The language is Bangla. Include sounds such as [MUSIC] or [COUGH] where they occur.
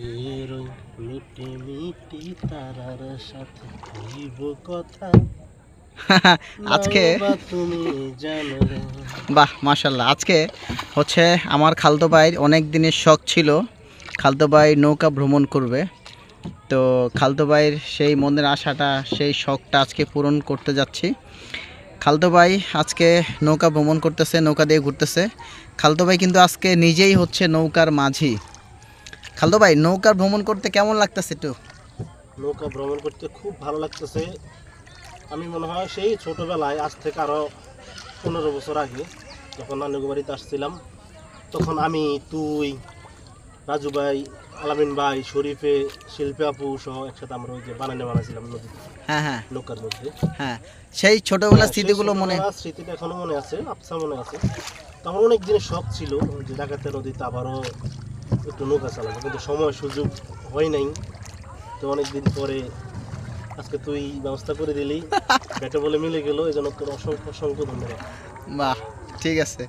এরো মিটি মিটি তারার সাথে কইব কথা। [LAUGHS] আজকে তুমি বাহ মাশাল্লাহ আজকে হচ্ছে আমার খালতো ভাইয়ের অনেক দিনের শখ ছিল। খালতো ভাই নৌকা ভ্রমণ করবে। তো খালতো ভাইয়ের সেই মনের আশাটা সেই শখটা আজকে পূরণ করতে যাচ্ছি। খালতো ভাই আজকে নৌকা ভ্রমণ করতেছে নৌকা দিয়ে ঘুরতেছে। খালতো ভাই কিন্তু আজকে নিজেই হচ্ছে নৌকার মাঝি। খালতো ভাই নৌকা ভ্রমণ করতে কেমন লাগতেছে একটু? নৌকা ভ্রমণ করতে খুব ভালো লাগতেছে। আমি মনে হয় সেই ছোটবেলায় আজ থেকে আরও পনেরো বছর আগে যখন নানুর বাড়িতে আসছিলাম তখন আমি তুই রাজু ভাই আলামিন ভাই শরীফে শিল্পী আপু সহ একসাথে আমরা ওই যে বানানে বানাছিলাম নদীতে হ্যাঁ হ্যাঁ। নৌকার মধ্যে। হ্যাঁ সেই ছোটোবেলার হ্যাঁ, স্মৃতিগুলো মনে স্মৃতিটা এখনও মনে আছে আফসা মনে আছে। তো আমার অনেক দিনের শখ ছিল যে ডাকাতে নদীতে আবারও একটু নৌকা চালাবো কিন্তু সময় সুযোগ হয় নাই। তো অনেকদিন পরে আজকে তুই ব্যবস্থা করে দিলি [LAUGHS] ব্যাটে বলে মিলে গেল এই জন্য তোর অসংখ্য অসংখ্য ধন্যবাদ। বাহ ঠিক আছে।